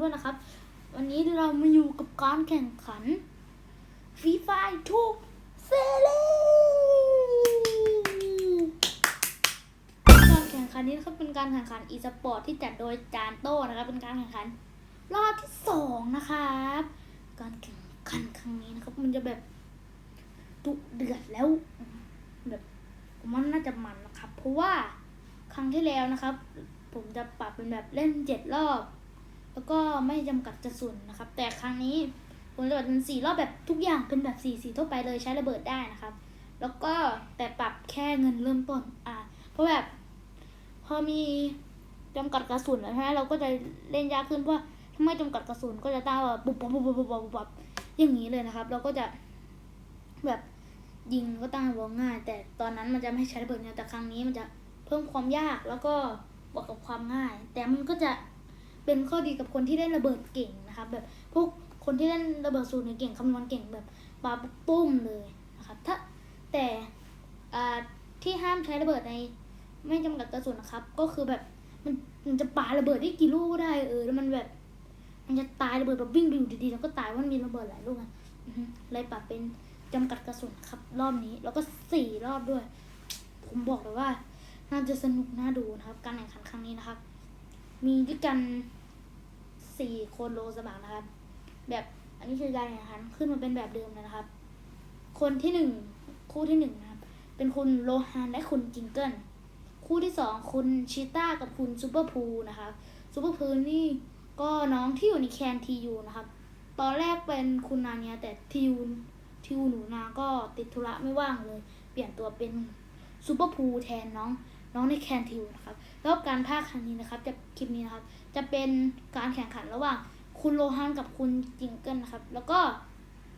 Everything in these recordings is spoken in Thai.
ด้วยนะครับ วันนี้เรามาอยู่กับการแข่งขันฟรีไฟทูเซรีการแข่งขันนี้นะครับเป็นการแข่งขันอีสปอร์ตที่จัดโดยจานโต้นะครับ เป็นการแข่งขัน รอบที่สองนะครับ การแข่งขันครั้งนี้นะครับ มันจะแบบดุเดือดแล้ว แบบผมว่าน่าจะมันนะครับ เพราะว่าครั้งที่แล้วนะครับ ผมจะปรับเป็นแบบเล่นเจ็ดรอบ แล้วก็ไม่จำกัดกระสุนนะครับ แต่ครั้งนี้ผมจะปรับเป็นสี่รอบแบบทุกอย่างเป็นแบบสี่สี่ทั่วไปเลยใช้ระเบิดได้นะครับ แล้วก็แต่ปรับแค่เงินเริ่มต้นอ่าเพราะแบบพอมีจำกัดกระสุนแล้วใช่ไหมเราก็จะเล่นยากขึ้นเพราะถ้าไม่จำกัดกระสุนก็จะตามแบบปุ๊บปุ๊บปุบปุบปุบปุบบอย่างนี้เลยนะครับ เราก็จะแบบยิงก็ตั้งวงง่าย แต่ตอนนั้นมันจะไม่ใช้ระเบิดไงแต่ครั้งนี้มันจะเพิ่มความยากแล้วก็บวกกับความง่าย แต่มันก็จะ เป็นข้อดีกับคนที่เล่นระเบิดเก่งนะครับ แบบพวกคนที่เล่นระเบิดสูตรเก่งคำนวณเก่งแบบปาปุ้มเลยนะครับถ้าแต่ที่ห้ามใช้ระเบิดในไม่จำกัดกระสุนนะครับ ก็คือแบบมันมันจะปาระเบิดได้กี่ลูกก็ได้เออแล้วมันแบบ มันจะตายระเบิดแบบวิ่งไปอยู่ดีๆแล้วก็ตายเพรามันมีระเบิดหลายลูกไงอือฮึเลยปรับเป็นจำกัดกระสุนครับ รอบนี้ แล้วก็สี่รอบด้วย ผมบอกเลยว่า น่าจะสนุกน่าดูนะครับ การแข่งขันครั้งนี้นะครับ มีด้วยกัน สี่คนโลสมัครนะครับ แบบอันนี้คือการแข่งขันขึ้นมาเป็นแบบเดิมนะครับ คนที่หนึ่งคู่ที่หนึ่งนะครับ เป็นคุณโลฮานและคุณจิงเกิลคู่ที่สองคุณชิต้ากับคุณซูเปอร์พูลนะครับซูเปอร์พูลนี่ก็น้องที่อยู่ในแคนทียูนะครับ ตอนแรกเป็นคุณนาเนียแต่ทิวทิวหนูนาก็ติดธุระไม่ว่างเลย เปลี่ยนตัวเป็นซูเปอร์พูลแทนน้อง น้องในแคนทียูนะครับแล้วการภาคครั้งนี้นะครับจะคลิปนี้นะครับ จะเป็นการแข่งขันระหว่างคุณโลฮันกับคุณจิงเกิลนะครับ แล้วก็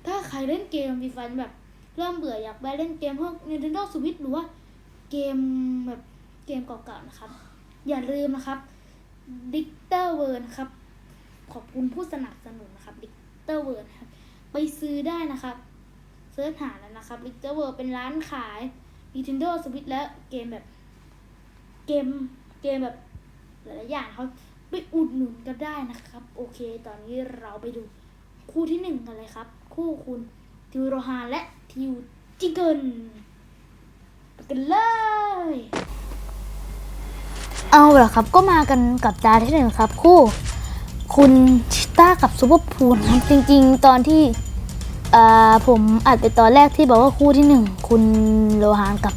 ถ้าใครเล่นเกมวีฟันแบบเริ่มเบื่ออยากไปเล่นเกมพวก Nintendo Switch หรือว่าเกมแบบเกมเก่าๆนะครับ อย่าลืมนะครับดิกเตอร์เวิร์นะครับ ขอบคุณผู้สนับสนุนนะครับดิกเตอร์เวิร์นครับ ไปซื้อได้นะครับเสิร์ชหาแล้วนะครับดิกเตอร์เวิร์เป็นร้านขาย Nintendo Switch และเกมแบบ เกมเกมแบบหลายๆอย่างเขาไปอุดหนุนก็ได้นะครับ โอเค ตอนนี้เราไปดูคู่ที่หนึ่งกันเลยครับ คู่คุณทิวโรฮานและทิวจิเกิลไปกันเลย เอาละครับก็มากันกับตาที่หนึ่งครับ คู่ คุณชิต้ากับซูเปอร์พูลครับจริง ๆ ตอนที่เอ่อผมอัดไปตอนแรกที่บอกว่าคู่ที่หนึ่งคุณโลหานกับ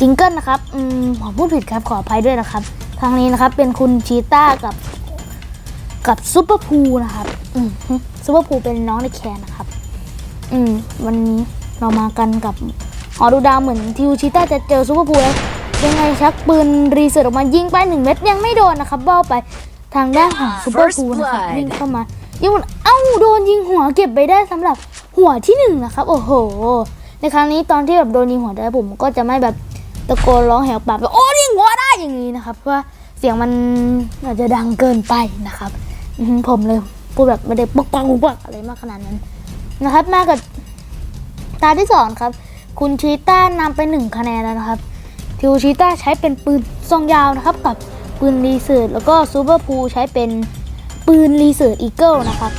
จิงเกิลนะครับอืมผมพูดผิดครับขออภัยด้วยนะครับ ครั้งนี้นะครับเป็นคุณชีต้ากับกับซูเปอร์พูลนะครับอืมซูเปอร์พูลเป็นน้องในแคนนะครับ อืมวันนี้เรามากันกับหอดูดาวเหมือนทิวชิต้าจะเจอซูเปอร์พูลแล้วยังไงชักปืนรีเสิร์ตออกมายิงไปหนึ่งเม็ดยังไม่โดนนะครับเบ้าไปทางด้านของซูเปอร์ First พูลนะครับ blood วิ่งเข้ามายิงมันเอ้าโดนยิงหัวเก็บไปได้สำหรับหัวที่หนึ่งนะครับ โอ้โห ในครั้งนี้ตอนที่แบบโดนยิงหัวได้ผมก็จะไม่แบบ ตะโกนร้องแหกปากแบบโอ้ยิงหัวได้อย่างนี้นะครับเพราะว่าเสียงมันอาจจะดังเกินไปนะครับผมเลยพูดแบบไม่ได้ปักปักปักอะไรมากขนาดนั้นนะครับ มากับตาที่สองครับ คุณชีต้านำไปหนึ่งคะแนนแล้วนะครับทิวชิต้าใช้เป็นปืนซองยาวนะครับ กับปืนรีเสิร์ตแล้วก็ซูเปอร์พูลใช้เป็นปืนรีเสิร์ตอีเกิลนะครับ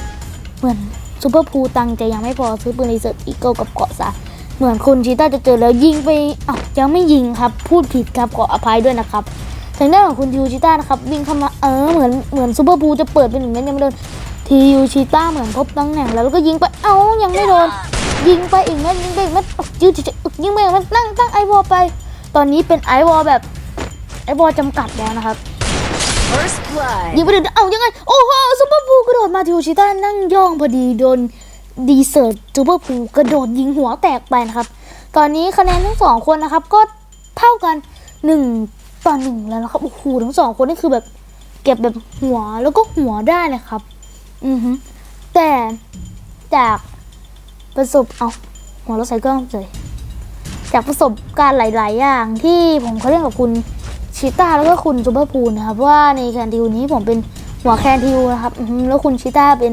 เหมือนซูเปอร์พูลตังจะยังไม่พอซื้อปืนรีเสิร์ตอีเกิลกับเกาะซะ เหมือนคุณชิต้าจะเจอแล้วยิงไปอ้าวยังไม่ยิงครับ พูดผิดครับขออภัยด้วยนะครับทางด้านของคุณทิวชิต้านะครับวิ่งเข้ามาเออเหมือนเหมือนซูเปอร์พูลจะเปิดเป็นหนึ่งเม็ดยังไม่โดนทิวชิต้าเหมือนพบตำแหน่งแล้วแล้วก็ยิงไปเอ้ายังไม่โดนยิงไปอีกเม็ดยิงไปอีกเม็ดอ๊ะยืดเฉยๆยิงไปอีกเม็ดตั้งตั้งไอวอลไป ตอนนี้เป็นไอวอลแบบไอวอลจำกัดแล้วนะครับ First blood. ยิงไปถึงเอายังไงโอ้โหซูเปอร์พูลกระโดดมาทิวชิต้านั่งย่องพอดีโดน ดีเซิร์ตซูเปอร์พูลกระโดดยิงหัวแตกไปนะครับ ตอนนี้คะแนนทั้งสองคนนะครับ ก็เท่ากันหนึ่งต่อหนึ่งแล้วนะครับโอ้โหทั้งสองคนนี่คือแบบเก็บแบบหัวแล้วก็หัวได้เลยครับ อือฮึแต่จากประสบเอาหัวเราใส่กล้องเลยจากประสบการณ์หลาย ๆ อย่างที่ผมเขาเล่นกับคุณชิต้าแล้วก็คุณซูเปอร์พูลนะครับว่าในแคนทิวนี้ผมเป็นหัวแคนทิวนะครับแล้วคุณชิต้าเป็น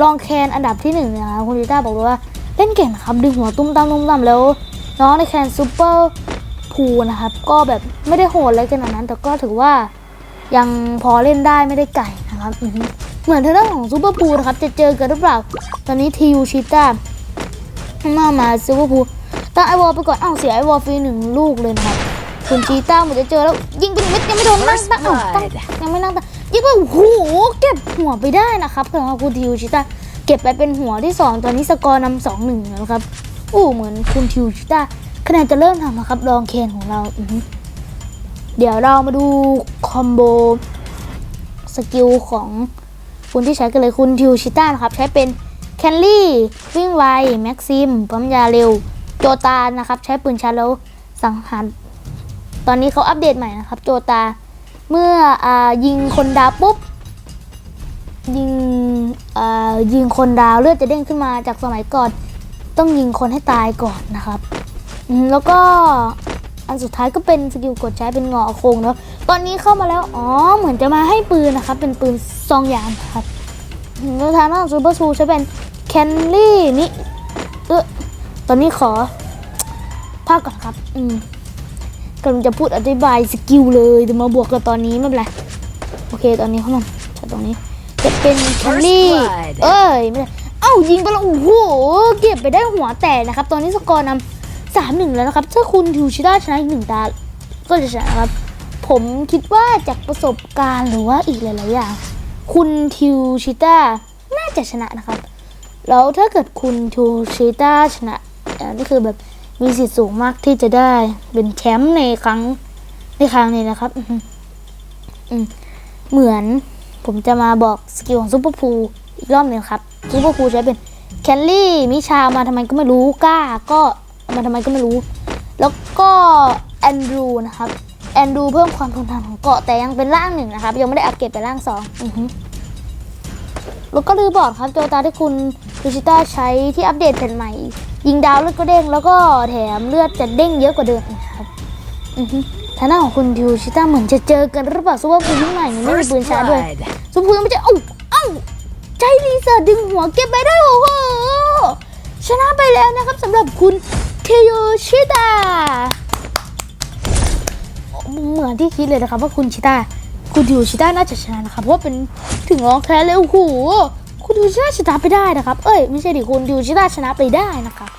รองแคนอันดับที่หนึ่งนะครับคุณชิต้าบอกเลยว่าเล่นเก่งนะครับดึงหัวตุ้มตามตุ้มตามแล้วน้องในแคนซูเปอร์พูลนะครับก็แบบไม่ได้โหดอะไรขนาดนั้น แต่ก็ถือว่ายังพอเล่นได้ไม่ได้ไก่นะครับอือฮึเหมือนทางด้านของซูเปอร์พูลนะครับจะเจอกันหรือเปล่า ตอนนี้ทียูชิต้ามามาซูเปอร์พูลตั้งไอวอลไปก่อนอ้าวเสียไอวอลฟรีหนึ่งลูกเลยนะครับคุณชีต้าเหมือนจะเจอแล้วยิงเป็นเม็ดยังไม่โดนนั่ง First ตั้งอ้าวตั้ง blood ยังไม่นั่งตั้ง ยิงไปโอ้โหเก็บหัวไปได้นะครับสำหรับคุณทียูชิต้าเก็บไปเป็นหัวที่สองตอนนี้สกอร์นำสองหนึ่งแล้วครับอู้เหมือนคุณทียูชิต้าคะแนนจะเริ่มทำนะครับลองเคนของเราเดี๋ยวเรามาดูคอมโบสกิลของคุณที่ใช้กันเลยคุณทิวชิต้านะครับ ใช้เป็นแคนลี่วิ่งไวแม็กซิมปั๊มยาเร็วโจตานะครับ ใช้ปืนชาร์แล้วสังหาร ตอนนี้เขาอัปเดตใหม่นะครับ โจตา เมื่ออยิงคนดาวปุ๊บ ยิงยิงคนดาวเลือดจะเด้งขึ้นมาจากสมัยก่อน ต้องยิงคนให้ตายก่อนนะครับ แล้วก็อันสุดท้ายก็เป็นสกิลกดใช้เป็นงอโคงเนาะตอนนี้เข้ามาแล้ว อ๋อ เหมือนจะมาให้ปืนนะครับ เป็นปืนซองยางครับแล้วทางด้านซูเปอร์ซูใช้เป็นแคนลี่นี่เออตอนนี้ขอภาคก่อนครับ อืม กำลังจะพูดอธิบายสกิลเลยเดี๋ยวมาบวกกับตอนนี้ไม่เป็นไรโอเคตอนนี้เข้ามาใช้ตรงนี้จะเป็นแคนลี่ blood เอ้ยไม่ได้เอ้ายิงไปแล้วโอ้โหเก็บไปได้หัวแตกนะครับ ตอนนี้สกอร์นำสามหนึ่งแล้วนะครับถ้าคุณทิวชิด้าชนะอีกหนึ่งตาก็จะชนะครับ ผมคิดว่าจากประสบการณ์หรือว่าอีกหลายๆอย่างคุณทิวชิต้าน่าจะชนะนะครับ แล้วถ้าเกิดคุณทิวชิต้าชนะอ่านี่คือแบบ มีสิทธิ์สูงมากที่จะได้เป็นแชมป์ในครั้งในครั้งนี้นะครับเหมือนผมจะมาบอกสกิลของซูเปอร์พูลอีกรอบหนึ่งครับซูเปอร์พูลใช้เป็นแคนลี่มิชามาทำไมก็ไม่รู้ก้า ก็มาทำไมก็ไม่รู้ แล้วก็แอนดรูนะครับแอนดรูเพิ่มความทนทานของเกาะแต่ยังเป็นร่างหนึ่งนะครับ ยังไม่ได้อัปเกรดเป็นร่างสองอือ แล้วก็ลือบอร์ดครับโจตาที่คุณดูชิต้าใช้ที่อัปเดตเป็นใหม่ ยิงดาวเลือดก็เด้งแล้วก็แถมเลือดจะเด้งเยอะกว่าเดิมอีกครับอือฮึทางหน้าของคุณดิวชิต้าเหมือนจะเจอกันหรือเปล่าซูเปอร์พูลที่ใหม่ยังไม่มีปืนชาด้วยซูเปอร์พูลยังไม่เจอเอ้าเอ้าใจรีเสิร์ดึงหัวเก็บไปได้โอ้โหชนะไปแล้วนะครับสำหรับคุณเทโยชิตาเหมือนที่คิดเลยนะครับว่าคุณชิต้า คุณดิวชิต้าน่าจะชนะนะครับเพราะเป็นถึงรองแท้เลยโอ้โหคุณดิวชิต้าชนะไปได้นะครับ เอ้ยไม่ใช่ดิคุณดิวชิต้าชนะไปได้นะครับ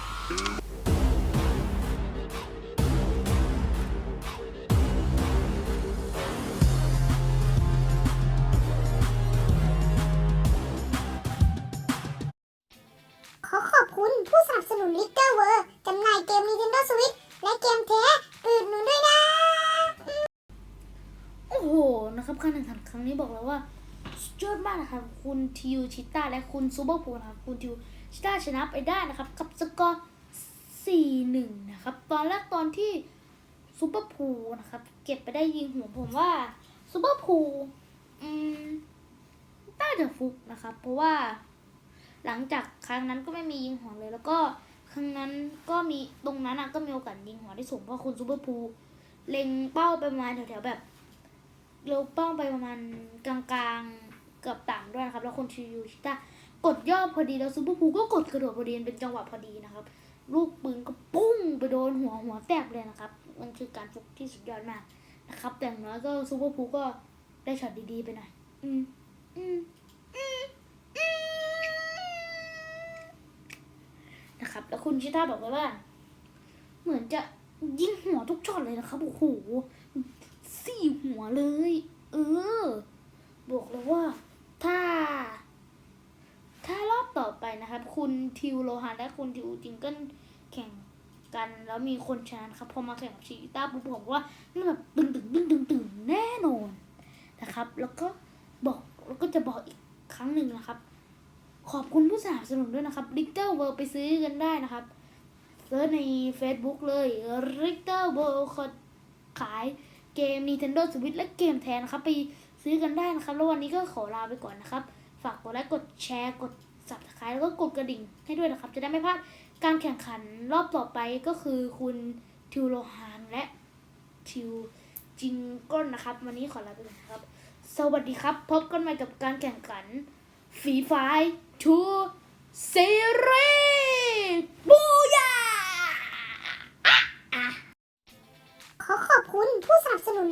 ขอขอบคุณผู้สนับสนุนลิเกอร์เวอร์จำหน่ายเกม Nintendo Switch และเกมแท้อื่นหนุนด้วยนะ โอ้โหนะครับการแข่งขันครั้งนี้บอกเลยว่าสุดยอดมากนะครับคุณทิวชิต้าและคุณซูเปอร์พูลนะครับคุณทิวชิต้าชนะไปได้นะครับ กับสกอร์4-1นะครับตอนแรกตอนที่ซูเปอร์พูลนะครับ เก็บไปได้ยิงหัวผมว่าซูเปอร์พูลอืมน่าจะฟุกนะครับ เพราะว่าหลังจากครั้งนั้นก็ไม่มียิงหัวเลย แล้วก็ครั้งนั้นก็มีตรงนั้นอะก็มีโอกาสยิงหัวได้สูงเพราะคุณซูเปอร์พูลเล็งเป้าไปมาแถวๆแบบ เร็วป้าไปประมาณกลางๆเกือบต่ำด้วยนะครับ แล้วคนชิยูชิต้ากดย่อพอดีแล้วซูเปอร์พูก็กดกระโดดพอดีเป็นจังหวะพอดีนะครับ ลูกปืนก็ปุ้งไปโดนหัวหัวแตกเลยนะครับ มันคือการฟุกที่สุดยอดมากนะครับ แต่อย่างน้อยก็ซูเปอร์พูก็ได้ช็อตดีๆไปหน่อยอืมอืมอืมอืมนะครับ แล้วคุณชิต้าบอกไว้ว่า เหมือนจะยิงหัวทุกช็อตเลยนะครับโอ้โห สี่หัวเลย เออ บอกเลยว่า ถ้า ถ้ารอบต่อไปนะครับ คุณทิวโลหานและคุณทิวจิงเกิลแข่งกัน แล้วมีคนชนะครับ พอมาแข่งกับชีต้าปุ๊บผมว่านี่แบบตึงตึงตึงตึงตึงแน่นอนนะครับ แล้วก็บอกแล้วก็จะบอกอีกครั้งหนึ่งนะครับ ขอบคุณผู้สนับสนุนด้วยนะครับ Richter World ไปซื้อกันได้นะครับเซิร์ชใน Facebook เลย Richter World ขาย เกม Nintendo Switch และเกมแทนนะครับ ไปซื้อกันได้นะครับ แล้ววันนี้ก็ขอลาไปก่อนนะครับ ฝากกดไลค์กดแชร์กด subscribe แล้วก็กดกระดิ่งให้ด้วยนะครับ จะได้ไม่พลาดการแข่งขันรอบต่อไปก็คือคุณทิวโลฮานและทิวจิงก้นนะครับ วันนี้ขอลาไปก่อนนะครับ สวัสดีครับ พบกันใหม่กับการแข่งขันฟีไฟทูซีรีส์บูย คุณผู้สนั